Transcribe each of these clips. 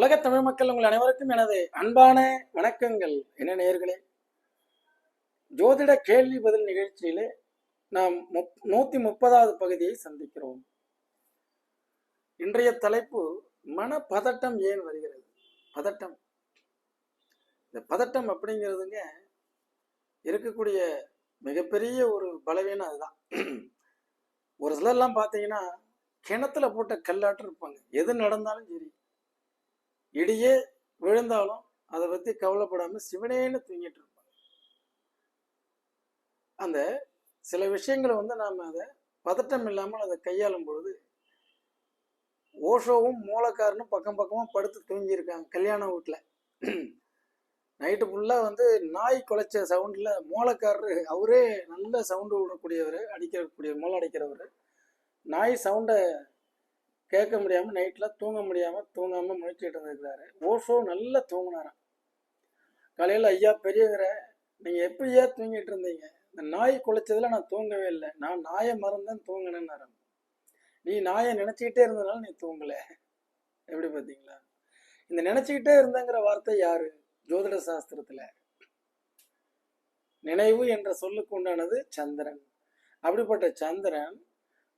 உலக தமிழ் மக்கள் உங்கள் அனைவருக்கும் எனது அன்பான வணக்கங்கள். என்ன நேர்களே ஜோதிட கேள்வி பதில் நிகழ்ச்சியிலே நாம் முப் நூத்தி முப்பதாவது பகுதியை சந்திக்கிறோம். இன்றைய தலைப்பு மனப்பதட்டம் ஏன் வருகிறது? பதட்டம். இந்த பதட்டம் அப்படிங்கிறதுங்க இருக்கக்கூடிய மிகப்பெரிய ஒரு பலவீனம் அதுதான். ஒரு சிலர்லாம் பார்த்தீங்கன்னா கிணத்துல போட்ட கல்லாட்டு இருப்பாங்க. எது நடந்தாலும் சரி. இடியே விழுந்தாலும் அதை பத்தி கவலைப்படாம சிவனேன்னு தூங்கிட்டு இருப்பாங்க அந்த சில விஷயங்களை வந்து நாம அதை பதட்டம் இல்லாமல் அதை கையாளும் பொழுது ஓஷோவும் மூலக்காரனும் பக்கம் பக்கமா படுத்து தூங்கி இருக்காங்க கல்யாண வீட்டுல நைட்டு ஃபுல்லா வந்து நாய் குலைச்ச சவுண்ட்ல மூலக்காரரு அவரே நல்ல சவுண்டு விடக்கூடியவர் அடிக்கக்கூடிய மூளை அடிக்கிறவர். நாய் சவுண்டை கேட்க முடியாமல் நைட்டில் தூங்க முடியாமல் தூங்காமல் முழிச்சிட்டு இருந்திருக்கிறாரு. ஓஷோ நல்லா தூங்கினாராம். காலையில் ஐயா பெரியவரை நீங்கள் எப்படியா தூங்கிட்டு இருந்தீங்க? இந்த நாய் குளிச்சதில் நான் தூங்கவே இல்லை. நான் நாயை மறந்தேன் தூங்கினேன்னு நீ நாயை நினச்சிக்கிட்டே இருந்ததுனால நீ தூங்கலை. எப்படி பார்த்தீங்களா? இந்த நினச்சிக்கிட்டே இருந்தங்கிற வார்த்தை யாரு? ஜோதிட சாஸ்திரத்தில். நினைவு என்ற சொல்லுக்கு உண்டானது சந்திரன். அப்படிப்பட்ட சந்திரன்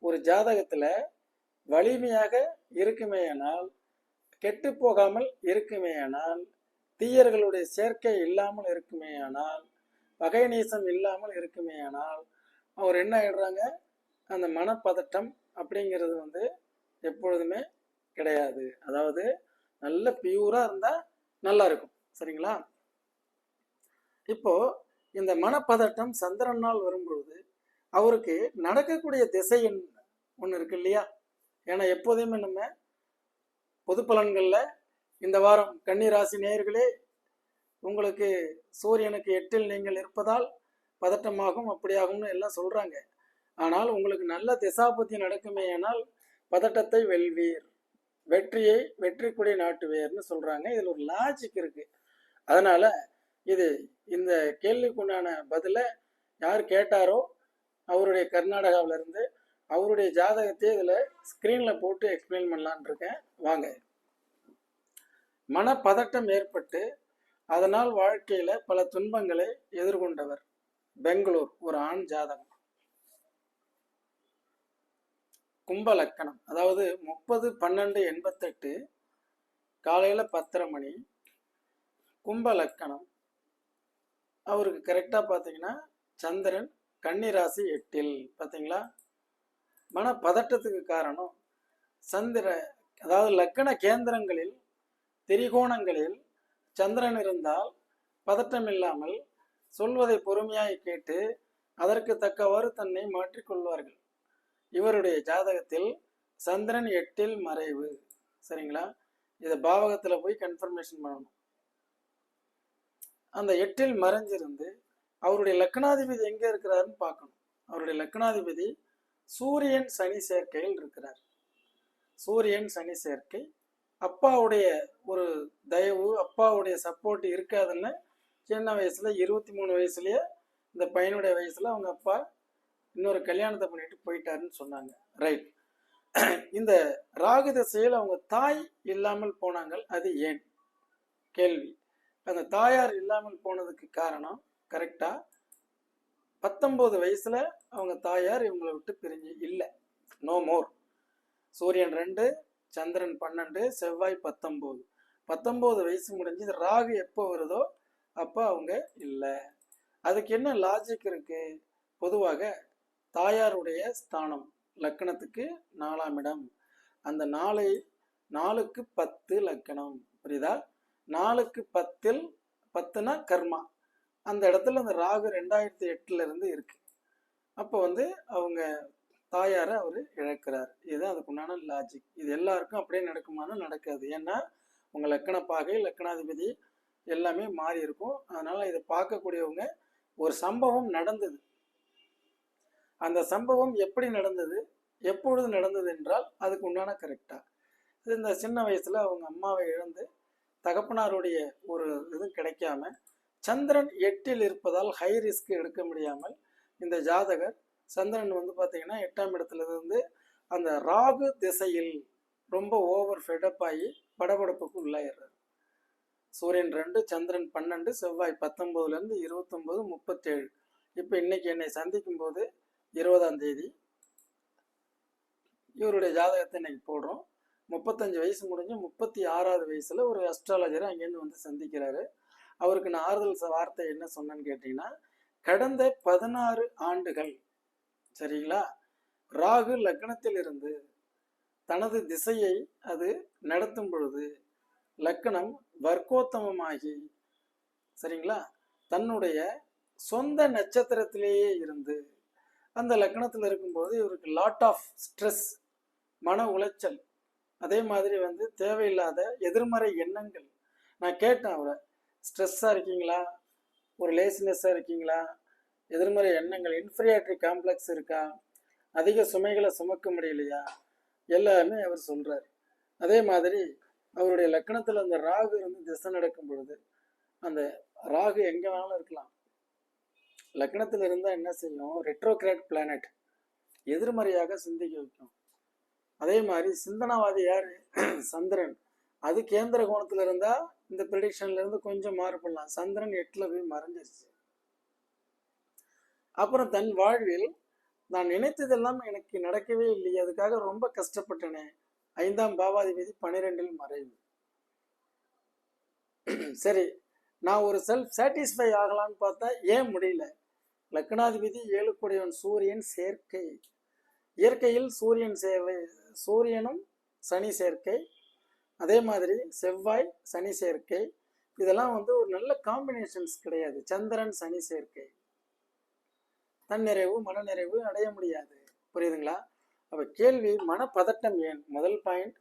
ஒரு ஜாதகத்தில் வலிமையாக இருக்குமேயானால் கெட்டு போகாமல் இருக்குமேயானால் தீயர்களுடைய சேர்க்கை இல்லாமல் இருக்குமேயானால் பகை நீசம் இல்லாமல் இருக்குமேயானால் அவர் என்ன ஆயிடுறாங்க? அந்த மனப்பதட்டம் அப்படிங்கிறது வந்து எப்பொழுதுமே கிடையாது. அதாவது நல்ல பியூரா இருந்தா நல்லா இருக்கும். சரிங்களா? இப்போ இந்த மனப்பதட்டம் சந்திரனால் வரும்பொழுது அவருக்கு நடக்கக்கூடிய திசை ஒன்று இருக்கு இல்லையா? ஏன்னா எப்போதையுமே நம்ம பொது பலன்களில் இந்த வாரம் கன்னி ராசி நேயர்களே உங்களுக்கு சூரியனுக்கு எட்டில் நீங்கள் இருப்பதால் பதட்டமாகும் அப்படியாகும்னு எல்லாம் சொல்கிறாங்க ஆனால் உங்களுக்கு நல்ல திசாபத்தி நடக்குமே ஆனால் பதட்டத்தை வெல்வீர். வெற்றியை வெற்றி கொடி நாட்டுவேர்னு சொல்கிறாங்க இதில் ஒரு லாஜிக் இருக்குது அதனால் இது இந்த கேள்விக்குண்டான பதிலை யார் கேட்டாரோ அவருடைய கர்நாடகாவிலேருந்து அவருடைய ஜாதகத்தை இதில் ஸ்க்ரீனில் போட்டு எக்ஸ்பிளைன் பண்ணலான் இருக்கேன். வாங்க. மனப்பதட்டம் ஏற்பட்டு அதனால் வாழ்க்கையில் பல துன்பங்களை எதிர்கொண்டவர் பெங்களூர் ஒரு ஆண் ஜாதகம். கும்ப லக்கணம் அதாவது முப்பது பன்னெண்டு எண்பத்தெட்டு காலையில் பத்தரை மணி கும்ப லக்கணம் அவருக்கு கரெக்டாக பார்த்தீங்கன்னா சந்திரன் கன்னிராசி எட்டில் பார்த்தீங்களா? மன பதட்டத்துக்கு காரணம் சந்திர அதாவது லக்கண கேந்திரங்களில் திரிகோணங்களில் சந்திரன் இருந்தால் பதட்டம் இல்லாமல் சொல்வதை பொறுமையாய் கேட்டு அதற்கு தக்கவாறு தன்னை மாற்றிக்கொள்வார்கள் இவருடைய ஜாதகத்தில் சந்திரன் எட்டில் மறைவு. சரிங்களா? இதை பாவகத்தில் போய் கன்ஃபர்மேஷன் பண்ணணும். அந்த எட்டில் மறைஞ்சிருந்து அவருடைய லக்னாதிபதி எங்கே இருக்கிறாருன்னு பார்க்கணும். அவருடைய லக்னாதிபதி சூரியன் சனி சேர்க்கையில் இருக்கிறார். சூரியன் சனி சேர்க்கை. அப்பாவுடைய ஒரு தயவு அப்பாவுடைய சப்போர்ட் இருக்காதுன்னு சின்ன வயசுல இருபத்தி மூணு வயசுலயே இந்த பையனுடைய வயசுல அவங்க அப்பா இன்னொரு கல்யாணத்தை பண்ணிட்டு போயிட்டாருன்னு சொன்னாங்க. ரைட் இந்த ராகு திசையில் அவங்க தாய் இல்லாமல் போனாங்க அது ஏன்? கேள்வி. அந்த தாயார் இல்லாமல் போனதுக்கு காரணம் கரெக்டாக பத்தொம்போது வயசுல அவங்க தாயார் இவங்களை விட்டு பிரிஞ்சு இல்லை. நோ மோர் சூரியன் ரெண்டு சந்திரன் பன்னெண்டு செவ்வாய் பத்தொம்போது பத்தொம்போது வயசு முடிஞ்சு ராகு எப்போ வருதோ அப்போ அவங்க இல்லை. அதுக்கு என்ன லாஜிக் இருக்கு? பொதுவாக தாயாருடைய ஸ்தானம் லக்கணத்துக்கு நாலாம் இடம். அந்த நாளை நாலுக்கு பத்து லக்கணம். புரியுதா? நாலுக்கு பத்தில் பத்துனா கர்மா. அந்த இடத்துல அந்த ராகு ரெண்டாயிரத்தி எட்டுல இருந்து இருக்கு. அப்போ வந்து அவங்க தாயாரை அவர் இழக்கிறார். இதுதான் அதுக்குண்டான லாஜிக் இது எல்லாருக்கும் அப்படியே நடக்குமானா நடக்காது. ஏன்னா உங்க லக்கண பாகை லக்கணாதிபதி எல்லாமே மாறி இருக்கும். அதனால இதை பார்க்கக்கூடியவங்க ஒரு சம்பவம் நடந்தது. அந்த சம்பவம் எப்படி நடந்தது? எப்பொழுது நடந்தது என்றால் அதுக்கு உண்டான கரெக்டா இந்த சின்ன வயசுல அவங்க அம்மாவை இழந்து தகப்பனாருடைய ஒரு இது கிடைக்காம சந்திரன் எட்டில் இருப்பதால் ஹை ரிஸ்க் எடுக்க முடியாமல் இந்த ஜாதகர் சந்திரன் வந்து பார்த்தீங்கன்னா எட்டாம் இடத்துல இருந்து அந்த ராகு திசையில் ரொம்ப ஓவர் ஃபெடப் ஆகி படபடப்புக்கு உள்ளாயிடுறாரு. சூரியன் ரெண்டு சந்திரன் பன்னெண்டு செவ்வாய் பத்தொம்போதுலேருந்து இருபத்தொம்போது முப்பத்தேழு. இப்போ இன்னைக்கு என்னை சந்திக்கும் போது இருபதாம் தேதி இவருடைய ஜாதகத்தை இன்னைக்கு போடுறோம். முப்பத்தஞ்சு வயசு முடிஞ்சு முப்பத்தி ஆறாவது வயசில் ஒரு அஸ்ட்ராலஜரை அங்கேருந்து வந்து சந்திக்கிறாரு. அவருக்கு நான் ஆறுதல் வார்த்தை என்ன சொன்னேன்னு கேட்டிங்கன்னா கடந்த பதினாறு ஆண்டுகள் சரிங்களா? ராகு லக்னத்தில் இருந்து தனது திசையை அது நடத்தும் பொழுது லக்னம் வர்க்கோத்தமமாகி சரிங்களா? தன்னுடைய சொந்த நட்சத்திரத்திலேயே இருந்து அந்த லக்னத்தில் இருக்கும்போது இவருக்கு லாட் ஆஃப் ஸ்ட்ரெஸ் மன உளைச்சல் அதே மாதிரி வந்து தேவையில்லாத எதிர்மறை எண்ணங்கள். நான் கேட்டேன் அவரை ஸ்ட்ரெஸ்ஸாக இருக்கீங்களா? ஒரு லேசினஸ்ஸாக இருக்கீங்களா? எதிர்மறை எண்ணங்கள் இன்ஃபீரியாரிட்டி காம்ப்ளெக்ஸ் இருக்கா? அதிக சுமைகளை சுமக்க முடியலையா? எல்லாமே அவர் சொல்கிறார் அதே மாதிரி அவருடைய லக்கணத்தில் அந்த ராகு வந்து திசை நடக்கும் பொழுது அந்த ராகு எங்கே வேணாலும் இருக்கலாம். லக்னத்தில் இருந்தால் என்ன செய்யும்? ரெட்ரோகிராட் பிளானட் எதிர்மறையாக சிந்திக்க வைக்கும். அதே மாதிரி சிந்தனாவாதி யார்? சந்திரன். அது கேந்திர கோணத்தில் இருந்தால் இந்த ப்ரிடிக்ஷன்ல இருந்து கொஞ்சம் மாறுபடலாம். சந்திரன் எட்டுல போய் மறைஞ்சிருச்சு. அப்புறம் தன் வாழ்வில் நான் நினைத்ததெல்லாம் எனக்கு நடக்கவே இல்லையே அதுக்காக ரொம்ப கஷ்டப்பட்டனே. ஐந்தாம் பாவாதிபதி பனிரெண்டில் மறைவு. சரி நான் ஒரு செல்ஃப் சாட்டிஸ்ஃபை ஆகலான்னு பார்த்தா ஏன் முடியல? லக்னாதிபதி ஏழுக்குடையவன் சூரியன் சேர்க்கை. இயற்கையில் சூரியன் சேவை சூரியனும் சனி சேர்க்கை. அதே மாதிரி செவ்வாய் சனி சேர்க்கை இதெல்லாம் வந்து ஒரு நல்ல காம்பினேஷன்ஸ் கிடையாது. சந்திரன் சனி சேர்க்கை. தன்னிறைவு மனநிறைவு அடைய முடியாது. புரியுதுங்களா? அப்போ கேள்வி மனப்பதட்டம் ஏன்? முதல் பாயிண்ட்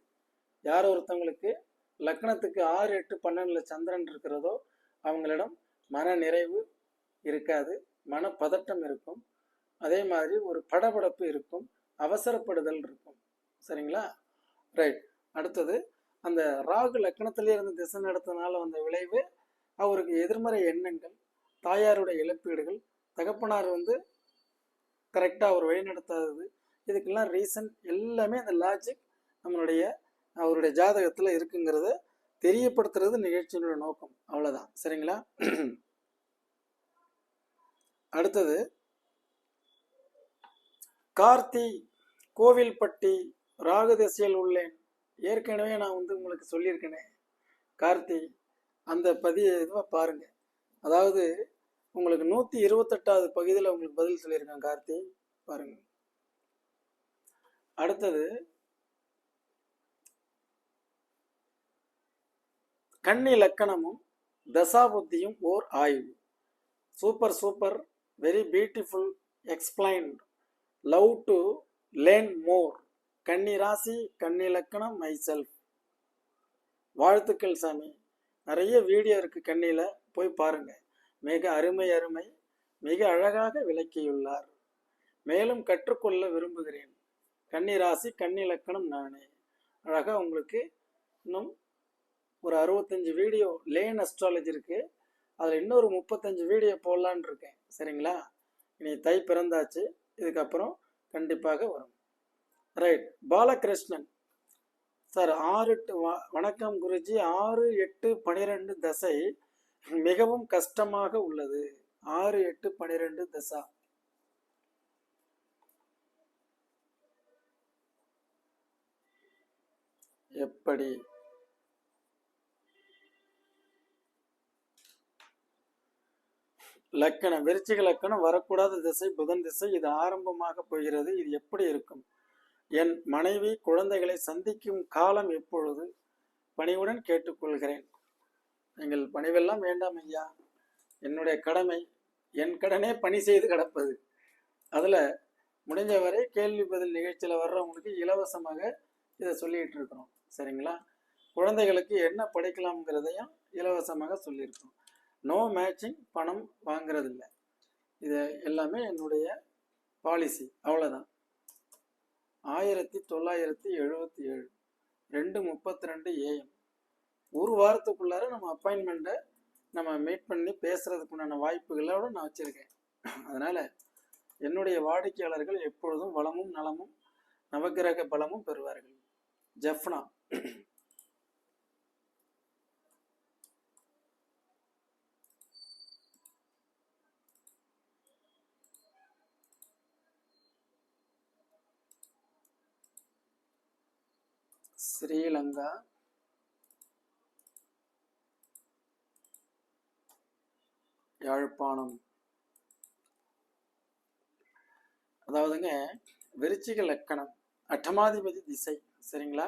யார் ஒருத்தவங்களுக்கு லக்னத்துக்கு ஆறு எட்டு பன்னெண்டுல சந்திரன் இருக்கிறதோ அவங்களிடம் மன நிறைவு இருக்காது மனப்பதட்டம் இருக்கும். அதே மாதிரி ஒரு படபடப்பு இருக்கும் அவசரப்படுதல் இருக்கும். சரிங்களா? ரைட் அடுத்தது அந்த ராகு லக்னத்திலே இருந்து திசை நடத்தினால வந்த விளைவு அவருக்கு எதிர்மறை எண்ணங்கள் தாயாருடைய இழப்பீடுகள் தகப்பனார் வந்து கரெக்டாக அவர் வழிநடத்தாதது இதுக்கெல்லாம் ரீசன் எல்லாமே அந்த லாஜிக் நம்மளுடைய அவருடைய ஜாதகத்தில் இருக்குங்கிறத தெரியப்படுத்துறது நிகழ்ச்சியினுடைய நோக்கம். அவ்வளோதான் சரிங்களா? அடுத்தது கார்த்தி கோவில்பட்டி ராகு திசையில் உள்ளேன். ஏற்கனவே நான் வந்து உங்களுக்கு சொல்லியிருக்கேனே கார்த்தி அந்த பதிய இதுவாக பாருங்க. அதாவது உங்களுக்கு நூற்றி இருபத்தெட்டாவது பகுதியில் உங்களுக்கு பதில் சொல்லியிருக்கேன் கார்த்தி பாருங்க. அடுத்தது கன்னி லக்கணமும் தசாபுத்தியும் ஓர் ஆய்வு. Super super very beautiful explained love to learn more கன்னி ராசி கன்னி லக்கணம் மை செல்ஃப் வாழ்த்துக்கள் சாமி. நிறைய வீடியோ இருக்கு கண்ணியில் போய் பாருங்க. மிக அருமை அருமை மிக அழகாக விளக்கியுள்ளார். மேலும் கற்றுக்கொள்ள விரும்புகிறேன். கன்னி ராசி கன்னி லக்கணம் நானே. அழகா உங்களுக்கு இன்னும் ஒரு அறுபத்தஞ்சு வீடியோ லேன் அஸ்ட்ராலஜி இருக்கு. அதில் இன்னொரு முப்பத்தஞ்சு வீடியோ போடலான் இருக்கேன். சரிங்களா? இனி தை பிறந்தாச்சு. இதுக்கப்புறம் கண்டிப்பாக வரும். ரைட் பாலகிருஷ்ணன். சார் ஆறு வ- வணக்கம் குருஜி. ஆறு எட்டு பனிரெண்டு தசை மிகவும் கஷ்டமாக உள்ளது. ஆறு எட்டு பனிரெண்டு தசா. எப்படி? லக்கணம் விருச்சிக லக்கணம் வரக்கூடாத திசை புதன் திசை இது ஆரம்பமாக போகிறது. இது எப்படி இருக்கும்? என் மனைவி குழந்தைகளை சந்திக்கும் காலம் எப்பொழுது? பணிவுடன் கேட்டுக்கொள்கிறேன். எங்கள் பணிவெல்லாம் வேண்டாம் ஐயா. என்னுடைய கடமை என் கடனே பணி செய்து கிடப்பது. அதில் முடிஞ்சவரை கேள்வி பதில் நிகழ்ச்சியில் வர்றவங்களுக்கு இலவசமாக இதை சொல்லிட்டு இருக்கிறோம் சரிங்களா? குழந்தைகளுக்கு என்ன படிக்கலாம்ங்கிறதையும் இலவசமாக சொல்லியிருக்கோம் நோ மேட்சிங் பணம் வாங்குறதில்ல. இது எல்லாமே என்னுடைய பாலிசி அவ்வளோதான் ஆயிரத்தி தொள்ளாயிரத்தி எழுபத்தி ஏழு ரெண்டு முப்பத்தி ரெண்டு ஏஎம் ஒரு வாரத்துக்குள்ளார நம்ம அப்பாயின்மெண்ட்டை நம்ம மீட் பண்ணி பேசுறதுக்கு உண்டான வாய்ப்புகளோட நான் வச்சுருக்கேன். அதனால் என்னுடைய வாடிக்கையாளர்கள் எப்பொழுதும் வளமும் நலமும் நவக்கிரக பலமும் பெறுவார்கள். ஜெஃப்னா. ஸ்ரீலங்கா. யாழ்ப்பாணம். அதாவதுங்க விருச்சிக லக்கணம் அட்டமாதிபதி திசை சரிங்களா?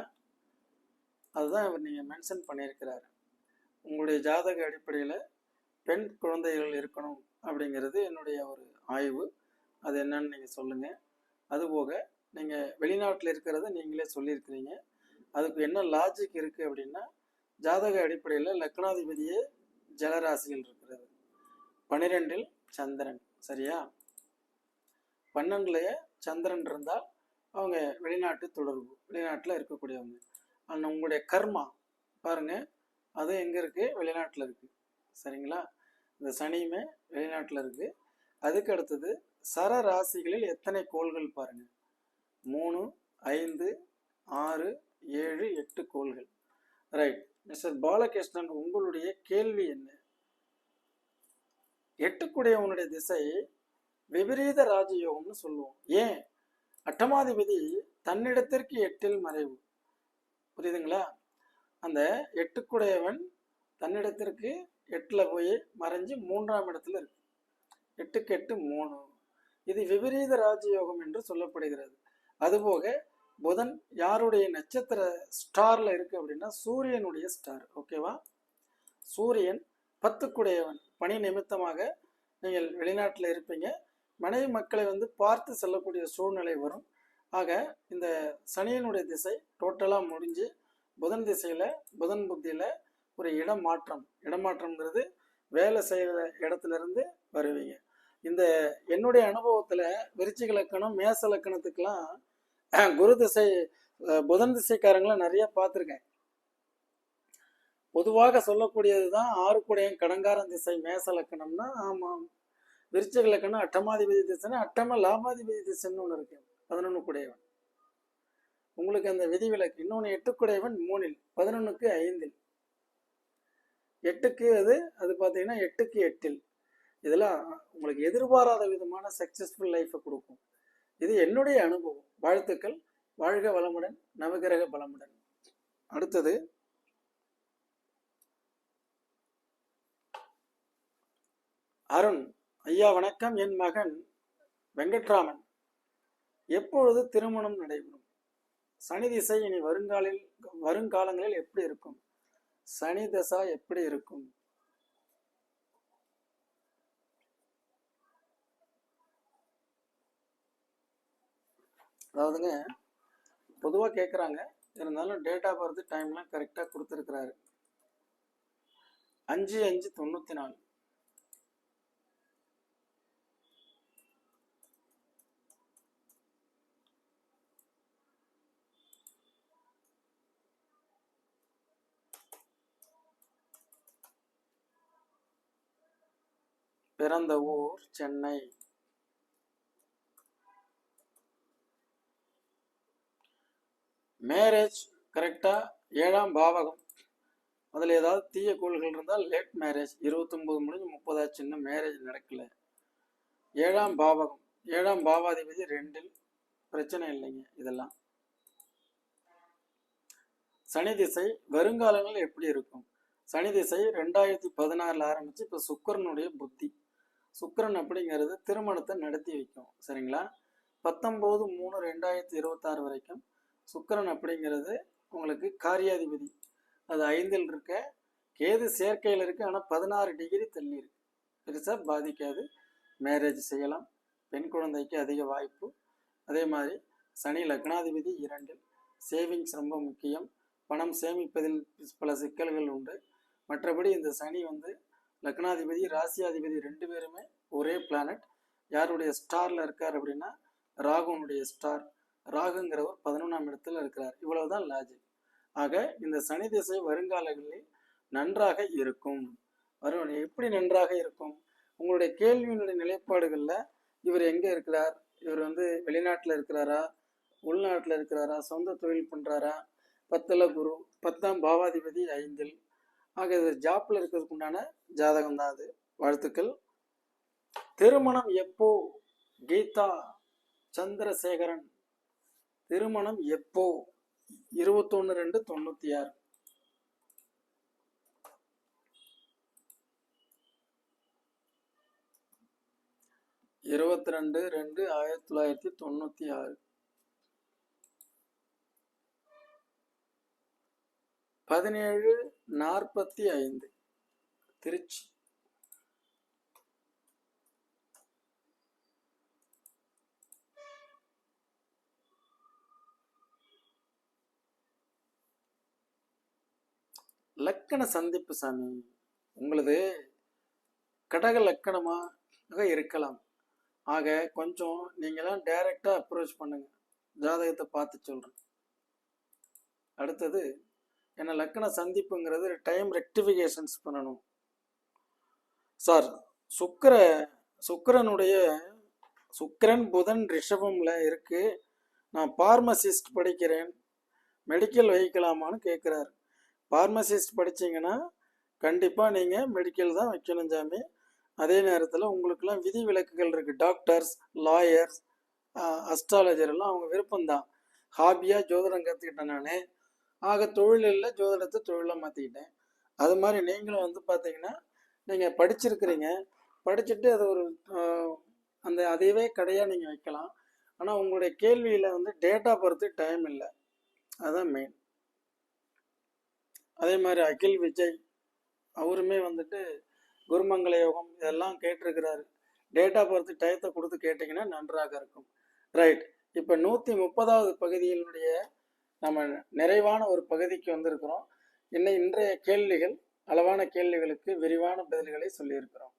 அதுதான் அவர் நீங்கள் மென்ஷன் பண்ணியிருக்கிறார். உங்களுடைய ஜாதக அடிப்படையில் பெண் குழந்தைகள் இருக்கணும் அப்படிங்கிறது என்னுடைய ஒரு ஆய்வு. அது என்னன்னு நீங்கள் சொல்லுங்கள் அதுபோக நீங்கள் வெளிநாட்டில் இருக்கிறத நீங்களே சொல்லியிருக்கிறீங்க. அதுக்கு என்ன லாஜிக் இருக்குது அப்படின்னா ஜாதக அடிப்படையில் லக்னாதிபதியே ஜலராசியில் இருக்கிறது பன்னிரெண்டில் சந்திரன் சரியா? பன்னெண்டுலயே சந்திரன் இருந்தால் அவங்க வெளிநாட்டு தொடர்பு வெளிநாட்டில் இருக்கக்கூடியவங்க. ஆனால் உங்களுடைய கர்மா பாருங்க அது எங்கே இருக்கு? வெளிநாட்டில் இருக்கு. சரிங்களா? இந்த சனியுமே வெளிநாட்டில் இருக்கு. அதுக்கு அடுத்தது சர ராசிகளில் எத்தனை கோள்கள் பாருங்க? மூணு ஐந்து ஆறு ஏழு எட்டு கோள்கள். ரைட் மிஸ்டர் பாலகிருஷ்ணன் உங்களுடைய கேள்வி என்ன? எட்டுக்குடையவனுடைய திசை விபரீத ராஜயோகம்னு சொல்லுவோம். ஏன்? அட்டமாதிபதி தன்னிடத்திற்கு எட்டில் மறைவு. புரியுதுங்களா? அந்த எட்டுக்குடையவன் தன்னிடத்திற்கு எட்டில் போய் மறைஞ்சு மூன்றாம் இடத்துல இருக்கு. எட்டுக்கு எட்டு மூணு. இது விபரீத ராஜயோகம் என்று சொல்லப்படுகிறது. அதுபோக புதன் யாருடைய நட்சத்திர ஸ்டாரில் இருக்குது அப்படின்னா சூரியனுடைய ஸ்டார் ஓகேவா சூரியன் பத்துக்குடையவன். பணி நிமித்தமாக நீங்கள் வெளிநாட்டில் இருப்பீங்க. மனைவி மக்களை வந்து பார்த்து செல்லக்கூடிய சூழ்நிலை வரும். ஆக இந்த சனியனுடைய திசை டோட்டலாக முடிஞ்சு புதன் திசையில் புதன் புத்தியில் ஒரு இடம் மாற்றம் இடமாற்றம்ங்கிறது வேலை செய்கிற இடத்துலேருந்து வருவீங்க. இந்த என்னுடைய அனுபவத்தில் விருச்சிக லக்கணம் மேச லக்கணத்துக்கெல்லாம் குரு திசை புதன் திசைக்காரங்களை நிறைய பார்த்துருக்கேன். பொதுவாக சொல்லக்கூடியது தான் ஆறுக்குடையன் கடங்காரன் திசை மேச லக்கணம்னா ஆமாம். விருச்சக லக்கணம் அட்டமாதிபதி திசைன்னா அட்டம லாபாதிபதி திசைன்னு ஒன்று இருக்கு. பதினொன்று குடையவன் உங்களுக்கு அந்த விதிவிலக்கு இன்னொன்று எட்டுக்குடையவன் மூணில் பதினொன்றுக்கு ஐந்தில். எட்டுக்கு அது அது பார்த்தீங்கன்னா எட்டுக்கு எட்டில். இதெல்லாம் உங்களுக்கு எதிர்பாராத விதமான சக்ஸஸ்ஃபுல் லைஃப்பை கொடுக்கும். இது என்னுடைய அனுபவம். வாழ்த்துக்கள். வாழ்க வளமுடன் நவகிரக பலமுடன். அடுத்தது அருண். ஐயா வணக்கம். என் மகன் வெங்கட்ராமன். எப்பொழுது திருமணம் நடைபெறும்? சனி திசை இனி வருங்காலில் வருங்காலங்களில் எப்படி இருக்கும்? சனி தசா எப்படி இருக்கும்? அதாவதுங்க பொதுவாக கேட்குறாங்க இருந்தாலும் டேட் ஆஃப் பர்த் டைம்லாம் கரெக்டாக கொடுத்துருக்குறாரு. அஞ்சு அஞ்சு தொண்ணூற்றி நாலு பிறந்த ஊர் சென்னை. மேரேஜ் கரெக்டாக ஏழாம் பாவகம். அதில் ஏதாவது தீய கோள்கள் இருந்தால் லேட் மேரேஜ் இருபத்தொம்போது முடிஞ்சு முப்பதாச்சு இன்னும் மேரேஜ் நடக்கல. ஏழாம் பாவகம். ஏழாம் பாவாதிபதி ரெண்டில் பிரச்சனை இல்லைங்க இதெல்லாம். சனி திசை வருங்காலங்கள் எப்படி இருக்கும்? சனி திசை ரெண்டாயிரத்தி பதினாறில் ஆரம்பித்து இப்போ சுக்கரனுடைய புத்தி. சுக்கரன் அப்படிங்கிறது திருமணத்தை நடத்தி வைக்கும். சரிங்களா? பத்தொம்போது மூணு ரெண்டாயிரத்தி இருபத்தாறு வரைக்கும் சுக்கரன் அப்படிங்கிறது உங்களுக்கு காரியாதிபதி. அது ஐந்தில் இருக்க கேது சேர்க்கையில் இருக்கு ஆனால் பதினாறு டிகிரி தள்ளி இருக்கு. பெருசாக பாதிக்காது. மேரேஜ் செய்யலாம். பெண் குழந்தைக்கு அதிக வாய்ப்பு. அதே மாதிரி சனி லக்னாதிபதி இரண்டில். சேவிங்ஸ் ரொம்ப முக்கியம். பணம் சேமிப்பதில் பல சிக்கல்கள் உண்டு. மற்றபடி இந்த சனி வந்து லக்னாதிபதி ராசியாதிபதி ரெண்டு பேருமே ஒரே பிளானட் யாருடைய ஸ்டாரில் இருக்கார் அப்படின்னா ராகுனுடைய ஸ்டார் ராகுங்கிறவர் பதினொன்றாம் இடத்துல இருக்கிறார். இவ்வளவுதான் லாஜிக் ஆக இந்த சனி திசை வருங்காலங்களில் நன்றாக இருக்கும். வரும் எப்படி நன்றாக இருக்கும்? உங்களுடைய கேள்வியினுடைய நிலைப்பாடுகளில் இவர் எங்கே இருக்கிறார்? இவர் வந்து வெளிநாட்டில் இருக்கிறாரா? உள்நாட்டில் இருக்கிறாரா? சொந்த தொழில் பண்ணுறாரா பத்தில் குரு பத்தாம் பாவாதிபதி ஐந்தில். ஆக இது ஜாப்பில் இருக்கிறதுக்கு உண்டான ஜாதகம் தான் அது. வாழ்த்துக்கள். திருமணம் எப்போ? கீதா சந்திரசேகரன். திருமணம் எப்போ? இருபத்தொன்னு ரெண்டு தொண்ணூத்தி ஆறு இருபத்தி ரெண்டு ரெண்டு ஆயிரத்தி தொள்ளாயிரத்தி தொண்ணூத்தி ஆறு பதினேழு நாற்பத்தி ஐந்து. திருச்சி. லக்கண சந்திப்பு சாமி உங்களது கடக லக்கணமாக இருக்கலாம். ஆக கொஞ்சம் நீங்களாம் டைரக்டாக அப்ரோச் பண்ணுங்க. ஜாதகத்தை பார்த்து சொல்கிறேன் அடுத்தது என்ன லக்கண சந்திப்புங்கிறது டைம் ரெக்டிஃபிகேஷன்ஸ் பண்ணணும். சார் சுக்கர சுக்கிரனுடைய சுக்கரன் புதன் ரிஷபம்ல இருக்கு. நான் பார்மசிஸ்ட் படிக்கிறேன். மெடிக்கல் வைக்கலாமான்னு கேட்குறாரு. ஃபார்மசிஸ்ட் படிச்சீங்கன்னா கண்டிப்பாக நீங்கள் மெடிக்கல் தான் வைக்கணும் சாமி. அதே நேரத்தில் உங்களுக்கெல்லாம் விதி விலக்குகள் இருக்குது டாக்டர்ஸ் லாயர்ஸ் அஸ்ட்ராலஜர் எல்லாம் அவங்க விருப்பம்தான். ஹாபியாக ஜோதிடம் கற்றுக்கிட்டேன் நான். ஆக தொழிலில் ஜோதிடத்தை தொழிலாக மாற்றிக்கிட்டேன் அது மாதிரி நீங்களும் வந்து பார்த்தீங்கன்னா நீங்கள் படிச்சிருக்கிறீங்க. படிச்சுட்டு அது ஒரு அந்த அதையவே கடையாக நீங்கள் வைக்கலாம். ஆனால் உங்களுடைய கேள்வியில் வந்து டேட்டா பொறுத்து டைம் இல்லை. அதுதான் மெயின் அதே மாதிரி அகில் விஜய் அவருமே வந்துட்டு குருமங்கள யோகம் இதெல்லாம் கேட்டிருக்கிறாரு. டேட்டா பொறுத்து டயத்தை கொடுத்து கேட்டிங்கன்னா நன்றாக இருக்கும். ரைட் இப்போ நூற்றி முப்பதாவது பகுதியினுடைய நம்ம நிறைவான ஒரு பகுதிக்கு வந்திருக்கிறோம். இன்னும் இன்றைய கேள்விகள் அளவான கேள்விகளுக்கு விரிவான பதில்களை சொல்லியிருக்கிறோம்.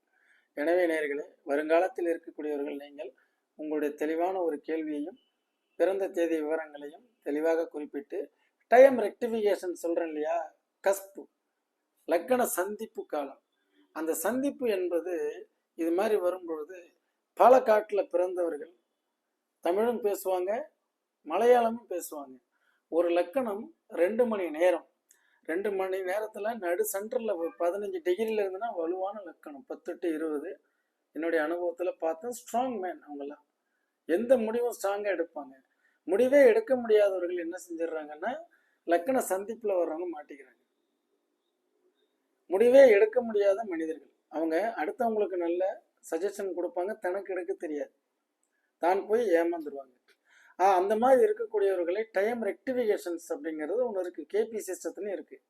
எனவே நேர்களே வருங்காலத்தில் இருக்கக்கூடியவர்கள் நீங்கள் உங்களுடைய தெளிவான ஒரு கேள்வியையும் பிறந்த தேதி விவரங்களையும் தெளிவாக குறிப்பிட்டு டைம் ரெக்டிஃபிகேஷன் சொல்கிறேன் இல்லையா? கஸ்பு லக்கண சந்திப்பு காலம். அந்த சந்திப்பு என்பது இது மாதிரி வரும்பொழுது பாலக்காட்டில் பிறந்தவர்கள் தமிழும் பேசுவாங்க மலையாளமும் பேசுவாங்க. ஒரு லக்கணம் ரெண்டு மணி நேரம். ரெண்டு மணி நேரத்தில் நடு சென்டரில் பதினஞ்சு டிகிரியில் இருந்துன்னா வலுவான லக்கணம். பத்து டு இருபது. என்னுடைய அனுபவத்தில் பார்த்தேன் ஸ்ட்ராங் மேன் அவங்கெல்லாம். எந்த முடிவும் ஸ்ட்ராங்காக எடுப்பாங்க? முடிவே எடுக்க முடியாதவர்கள் என்ன செஞ்சிடுறாங்கன்னா லக்கண சந்திப்பில் வர்றவங்க மாட்டிக்கிறாங்க. முடிவே எடுக்க முடியாத மனிதர்கள். அவங்க அடுத்தவங்களுக்கு நல்ல சஜஷன் கொடுப்பாங்க. தனக்கு எடுக்க தெரியாது. தான் போய் ஏமாந்துருவாங்க. ஆ அந்த மாதிரி இருக்கக்கூடியவர்களை டைம் ரெக்டிஃபிகேஷன்ஸ் அப்படிங்கிறது ஒன்று இருக்குது கேபி சிஸ்டத்துலையும் இருக்குது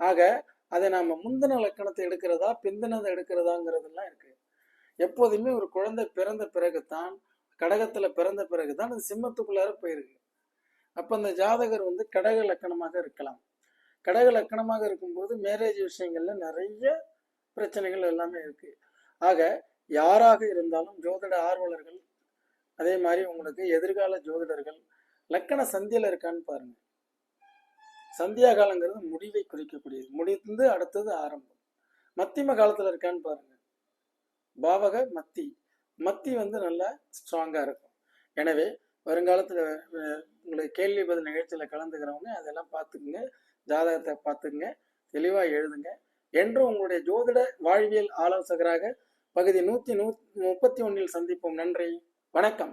ஆக அதை நாம் முந்தின லக்கணத்தை எடுக்கிறதா பிந்தினதை எடுக்கிறதாங்கிறதெல்லாம் இருக்குது எப்போதுமே ஒரு குழந்தை பிறந்த பிறகுதான் கடகத்தில் பிறந்த பிறகு தான் அது சிம்மத்துக்குள்ளார போயிருக்கு. அப்போ அந்த ஜாதகர் வந்து கடக லக்கணமாக இருக்கலாம். கடக லக்கணமாக இருக்கும்போது மேரேஜ் விஷயங்கள்ல நிறைய பிரச்சனைகள் எல்லாமே இருக்கு. ஆக யாராக இருந்தாலும் ஜோதிட ஆர்வலர்கள் அதே மாதிரி உங்களுக்கு எதிர்கால ஜோதிடர்கள் லக்கண சந்தியில் இருக்கான்னு பாருங்க. சந்தியா காலங்கிறது முடிவை குறிக்கக்கூடியது. முடிந்து அடுத்தது ஆரம்பம். மத்திம காலத்தில் இருக்கான்னு பாருங்க. பாவக மத்தி. மத்தி வந்து நல்லா ஸ்ட்ராங்காக இருக்கும். எனவே வருங்காலத்தில் உங்களுக்கு கேள்வி பதில் நிகழ்ச்சியில் கலந்துக்கிறவங்க அதெல்லாம் பார்த்துக்குங்க. ஜாதகத்தை பார்த்துக்குங்க தெளிவாக எழுதுங்க. என்றும் உங்களுடைய ஜோதிட வாழ்வியல் ஆலோசகராக பகுதி நூற்றி நூ முப்பத்தி ஒன்றில் சந்திப்போம். நன்றி. வணக்கம்.